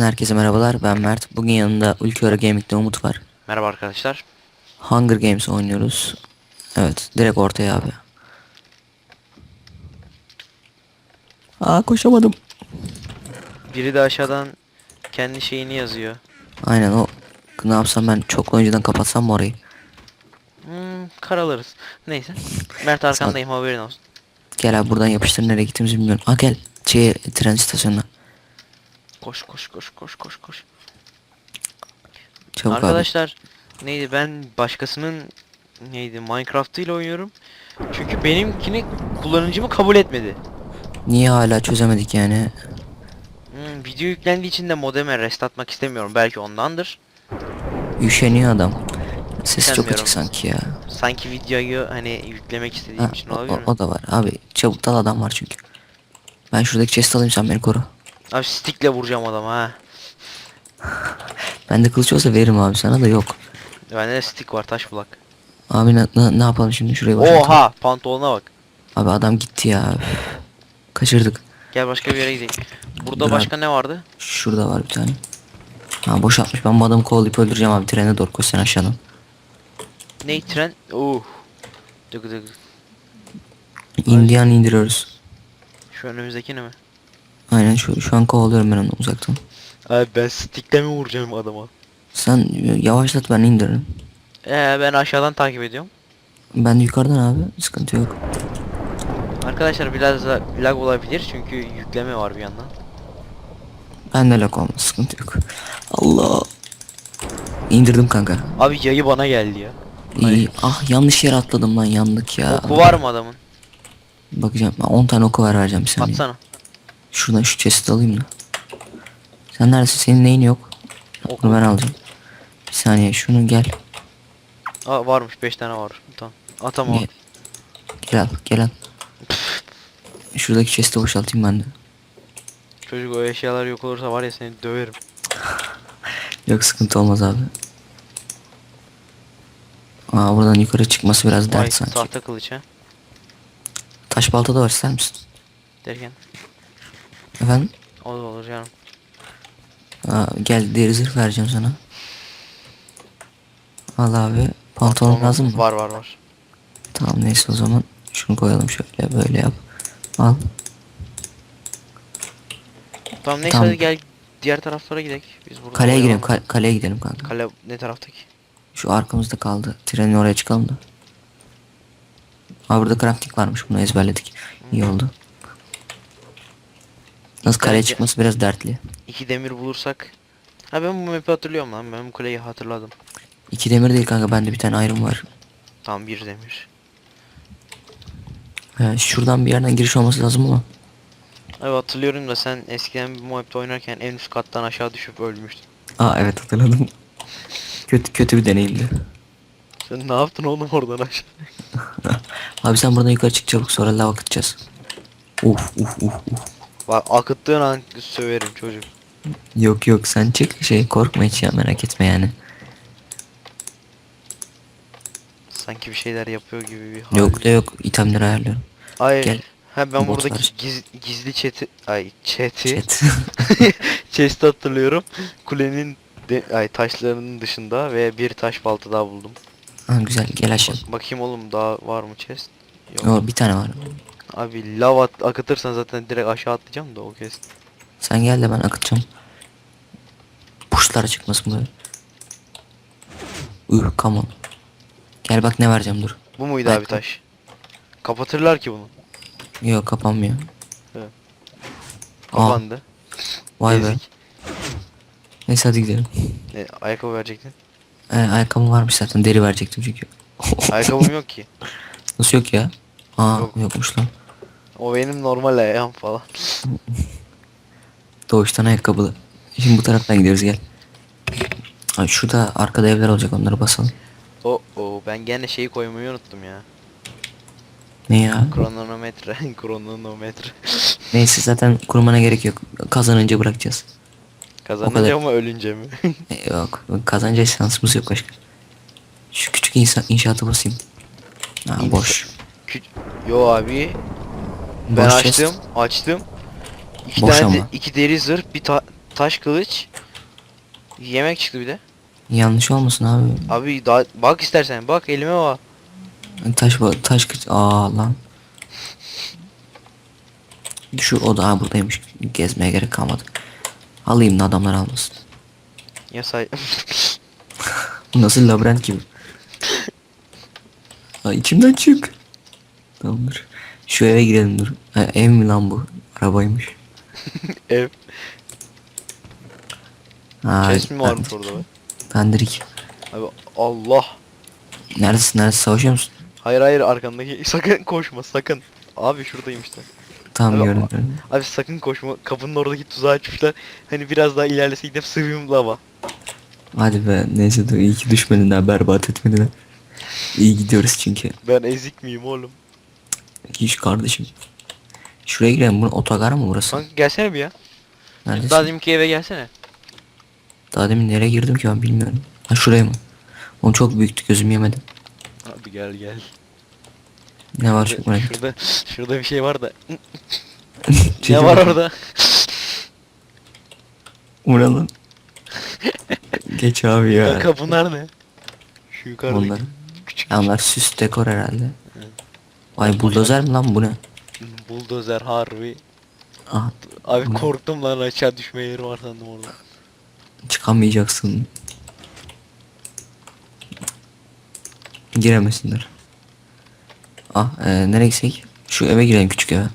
Herkese merhabalar ben Mert. Bugün yanında Ülke Gaming'de Umut var. Merhaba arkadaşlar. Hunger Games oynuyoruz. Evet direkt ortaya abi. Aa koşamadım. Biri de aşağıdan kendi şeyini yazıyor. Aynen o. Ne yapsam ben çok önceden kapatsam mı orayı? Hmm, karalarız. Neyse. Mert arkandayım haberin olsun. Gel abi buradan yapıştır nereye gittiğimizi bilmiyorum. Aa gel şeye tren istasyonuna. Koş koş koş koş koş koş. Çabuk arkadaşlar neydi ben başkasının neydi Minecraft ile oynuyorum. Çünkü benimkini kullanıcımı kabul etmedi. abi. Niye hala çözemedik yani? Hmm, video yüklendiği için de modeme rest atmak istemiyorum. Belki ondandır. Üşeniyor adam. Sesi çok açık sanki ya. Sanki videoyu hani yüklemek istediğim Ha, için o, olabilir mi? o da var abi. Çabuk dal adam var çünkü. Ben şuradaki chest alayım sen beni koru. Abi stickle vuracağım adama ha. Bende kılıç olsa veririm abi sana da yok. Bende de stick var taş bulak. Abi ne, ne, ne yapalım şimdi şuraya boşaltalım. Oha pantolona bak. Abi adam gitti ya. Üf. Kaçırdık. Gel başka bir yere gidelim. Burada Dur başka ne vardı? Şurada var bir tane. Ha boşaltmış. Ben bu adamı kovalayıp öldüreceğim abi. Trene doğru koş sen aşağıdan. Ne tren? Uh. Dık dık. Indian indiriyoruz. Şu önümüzdeki ne mi? Aynen şu, şu an kovalıyorum ben onu uzaktan. Abi ben stickle mi vuracağım adama? Sen yavaşlat ben indiririm. Ee ben aşağıdan takip ediyorum. Ben de yukarıdan abi. Sıkıntı yok. Arkadaşlar biraz da lag olabilir çünkü yükleme var bir yandan. Ben de lak olmaz. Sıkıntı yok. Allah. İndirdim kanka. Abi yayı bana geldi ya. İyi. Ah yanlış yere atladım lan yandık ya. Oku var mı adamın? Bakacağım. Ben 10 tane oku var vereceğim saniye. Atsana. Şuradan şu chest'i alayım da. Sen neredesin? Senin neyin yok? Bunu ben alacağım. Bir saniye şunu gel. Aa varmış 5 tane var. Tamam. Atam o. Gel. Gel al gel al. Şuradaki chest'i boşaltayım ben de. Çocuk o eşyalar yok olursa var ya seni döverim. Yok sıkıntı olmaz abi. Aa buradan yukarı çıkması biraz Vay dert sanki. sahte kılıç ha. Taş balta da var ister misin? Derken. Efendim? O da olur canım. Aa, gel deri zırh vereceğim sana. Al abi. Pantolon lazım mı? Var var var. Tamam neyse o zaman. Şunu koyalım şöyle böyle yap. Al. Tamam neyse Tamam. hadi gel diğer taraflara gidelim. Biz burada Kaleye gidelim. ka- kaleye gidelim kanka. Kale ne taraftaki? Şu arkamızda kaldı. Trenin oraya çıkalım da. Aa burada crafting varmış. Bunu ezberledik. İyi oldu. Nasıl kaleye Bence- çıkması biraz dertli. İki demir bulursak. Ha ben bu map'i hatırlıyorum lan. Ben bu kuleyi hatırladım. İki demir değil kanka. Bende bir tane ayrım var. Tam bir demir. He, şuradan bir yerden giriş olması lazım ama. Abi hatırlıyorum da sen eskiden bu map'te oynarken en üst kattan aşağı düşüp ölmüştün. Aa evet hatırladım. kötü kötü bir deneyimdi. Sen ne yaptın oğlum oradan aşağı? Abi sen buradan yukarı çık çabuk sonra lava akıtacağız. Uf uf uf uf. Bak akıttığın an söverim çocuk. Yok yok sen çık şey korkma hiç ya merak etme yani. Sanki bir şeyler yapıyor gibi bir hal. Yok da yok itemleri ayarlıyorum. Hayır. Gel. Ha ben Bot buradaki var. giz, gizli chat'i ay chat'i Chat. chest'i hatırlıyorum. Kulenin de, ay taşlarının dışında ve bir taş balta daha buldum. ha, güzel gel aşağı. Bak- bakayım oğlum daha var mı chest? Yok. Yo, bir tane var. Abi lav at- akıtırsan zaten direkt aşağı atlayacağım da o kez. Sen gel de ben akıtacağım. Puşlar çıkmasın böyle. Üh come on. Gel bak ne vereceğim dur. Bu muydu Ay, abi taş? Kapatırlar ki bunu. Yok kapanmıyor. Evet. Kapandı. vay be. Ezik. Neyse hadi gidelim. Ne, ayakkabı verecektin. Ee, ayakkabım varmış zaten deri verecektim çünkü. Ayakkabım yok ki. Nasıl yok ya? Aa Yok. yokmuş lan. O benim normal ayağım falan. Doğuştan ayakkabılı. Şimdi bu taraftan gidiyoruz gel. Ay şurada arkada evler olacak onları basalım. O o ben gene şeyi koymayı unuttum ya. Ne ya? Kronometre, kronometre. Neyse zaten kurmana gerek yok. Kazanınca bırakacağız. Kazanınca mı ölünce mi? E, yok kazanacağız şansımız yok başka. Şu küçük insan inşaatı basayım. Ha boş. Kü- Yo abi. Ben Boş açtım, chest. açtım. İki Boş tane de- ama. iki deri zırh, bir ta taş kılıç. Yemek çıktı bir de. Yanlış olmasın abi. Abi daha bak istersen bak elime bak. Taş taş kıç. Aa lan. Şu oda ha, buradaymış. Gezmeye gerek kalmadı. Alayım da adamlar almasın. Ya say. Nasıl labirent gibi. Ha, içimden çık. Tamamdır. Şu eve girelim dur. Ha, ev mi lan bu? Arabaymış. Ev. Ha, Chest mi varmış orada be? Dandirik. Abi Allah. Neredesin neredesin savaşıyor musun? Hayır hayır arkandaki sakın koşma sakın. Abi şuradayım işte. Tamam Abi, gördüm gördüm. Abi sakın koşma. Kapının oradaki tuzağı açmışlar. Hani biraz daha ilerleseydim sığıyım lava. Hadi be neyse dur iyi ki düşmedin ha berbat etmedin ha. İyi gidiyoruz çünkü. Ben ezik miyim oğlum? Hiç kardeşim. Şuraya girelim. Bu otogar mı burası? Kanka gelsene bir ya. Neredesin? Daha deminki eve gelsene. Daha demin nereye girdim ki ben bilmiyorum. Ha şuraya mı? Onu çok büyüktü gözüm yemedim. Abi gel gel. Ne var Şurada, çok merak ettim. şurada, şurada bir şey var da. Ne var orada? Lan? Geç abi ya. Kanka bunlar ne? Şu yukarıdaki Onlar. küçük Onlar süs dekor herhalde. Ay buldozer mi lan bu ne? buldozer harbi. Aha Abi korktum lan aşağı düşme yeri var sandım orada. çıkamayacaksın. Giremesinler. Ah e, nereye gitsek? Şu eve girelim küçük eve.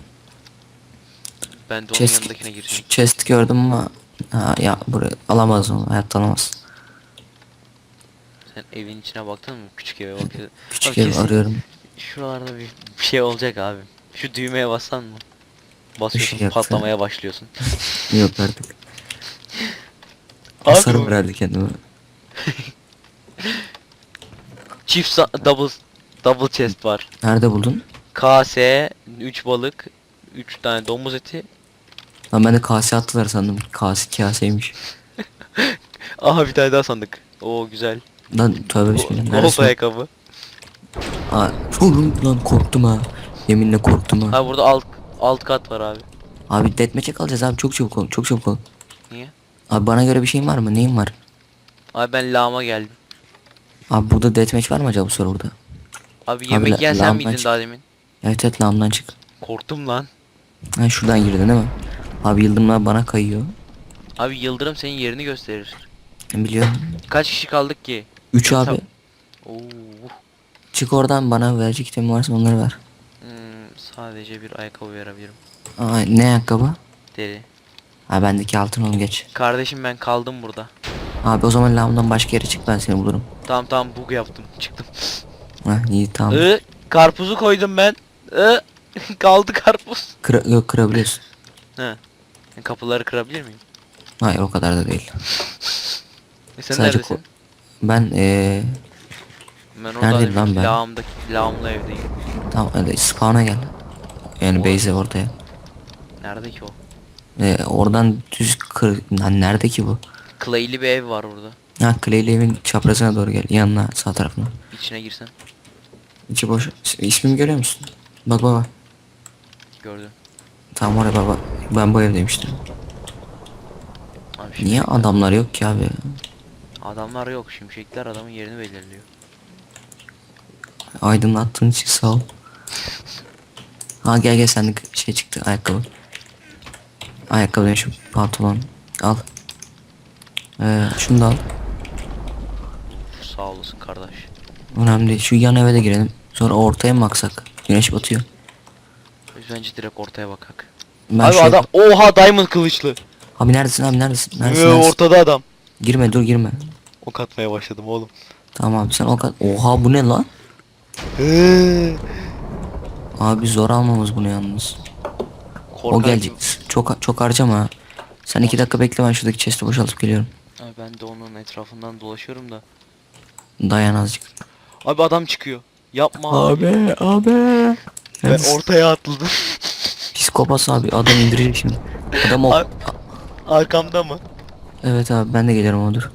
Ben de onun Chest, yanındakine gireceğim. chest gördüm ama ha, ya buraya alamaz onu hayatta alamaz. Sen evin içine baktın mı? Küçük eve bak. Küçük Abi ev kesin arıyorum. Şuralarda bir, şey olacak abi. Şu düğmeye bassan mı? Basıyorsun şey patlamaya başlıyorsun. Yok artık. Hasarım herhalde kendime. çift double double chest var. Nerede buldun? KS 3 balık 3 tane domuz eti. Lan ben de kase attılar sandım. Kase kaseymiş. Aha bir tane daha sandık. Oo güzel. Lan tövbe bismillah. Neresi? ayakkabı. Aa, oğlum lan korktum ha. Yeminle korktum ha. Ha burada alt alt kat var abi. Abi deathmatch'e kalacağız abi çok çabuk olun çok çabuk olun. Niye? Abi bana göre bir şeyin var mı? Neyin var? Abi ben lağıma geldim. Abi burada deathmatch var mı acaba bu soruda? Abi yemek la- yiyen sen lağımdan miydin çık. daha demin? Evet evet lağımdan çık. Korktum lan. Ha şuradan girdin değil mi? Abi yıldırımlar bana kayıyor. Abi yıldırım senin yerini gösterir. Ben biliyorum. Kaç kişi kaldık ki? 3 abi. Oo. Çık oradan bana verecek item varsa onları ver. Hmm, sadece bir ayakkabı verebilirim. Aa, ne ayakkabı? Deri. Ha bendeki altın onu geç. Kardeşim ben kaldım burada. Abi o zaman lağımdan başka yere çık ben seni bulurum. Tamam tamam bug yaptım. Çıktım. Ha iyi tamam. I, karpuzu koydum ben. I, kaldı karpuz. Kıra yok kırabiliyorsun. He. Kapıları kırabilir miyim? Hayır o kadar da değil. E sen Sadece neredesin? Ben eee Ben orada Neredeyim lan ben? lağımdaki lağımlı evdeyim. tamam hadi spawn'a gel. Yani base'e ortaya. Nerede ki o? Ee, oradan düz kır... Lan nerede ki bu? Clay'li bir ev var orada. Ha Clay'li evin çaprazına doğru gel. Yanına sağ tarafına. İçine girsen. İçi boş. İsmimi görüyor musun? Bak baba. Gördüm. Tamam oraya baba. Ben bu evdeyim işte. Abi Niye adamlar yok ki abi? adamlar yok. Şimşekler adamın yerini belirliyor. Aydınlattığın için sağ ol. Ha gel gel sende şey çıktı ayakkabı. Ayakkabı şu pantolon. Al. Ee, şunu da al. Sağ olasın kardeş. Önemli değil. Şu yan eve de girelim. Sonra ortaya mı baksak? Güneş batıyor. Biz bence direkt ortaya bakak. Ben abi şu- adam oha diamond kılıçlı. Abi neredesin abi neredesin? Neredesin, neredesin? ortada adam. Girme dur girme. Ok atmaya başladım oğlum. Tamam abi sen o kadar. Oha bu ne lan? Ee, Abi zor almamız bunu yalnız. O korkar gelecek. Çok çok harcama ha. Sen iki dakika bekle ben şuradaki chest'i boşaltıp geliyorum. gibi. Abi ben de onun etrafından dolaşıyorum da. Dayan azıcık. Abi adam çıkıyor. Yapma abi. Abi abi. Ben ortaya atladım. Psikopas abi adam indirecek şimdi. Adam o. Abi- Arkamda mı? Evet abi ben de gelirim o dur.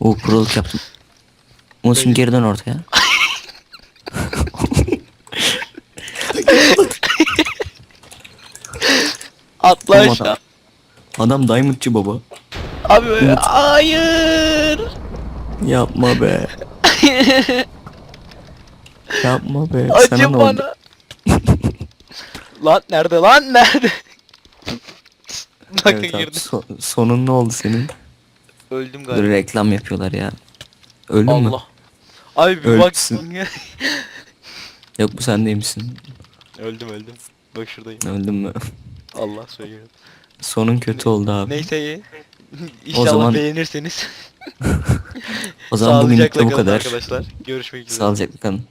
Oo kuruluk yaptım. Şimdi geri dön ortaya. Atla Oğlum aşağı. adam, adam diamondçı baba. Abi Umut. hayır. Yapma be. Yapma be. Sana Acı ne oldu? bana. lan nerede lan nerede? Bakın Evet abi, girdi. so- sonun ne oldu senin? Öldüm Dur galiba. reklam yapıyorlar ya. Öldün mü? Allah. Abi bir Ölmüşsün. bak. Yok bu sen değil misin? öldüm öldüm. Bak şuradayım. Öldün mü? Allah söylüyorum. Sonun kötü oldu abi. Neyse iyi. İnşallah zaman- beğenirseniz. O zaman bugünlük de Sağlıcakla bu kalın kadar. arkadaşlar. Görüşmek üzere. Sağlıcakla kalın.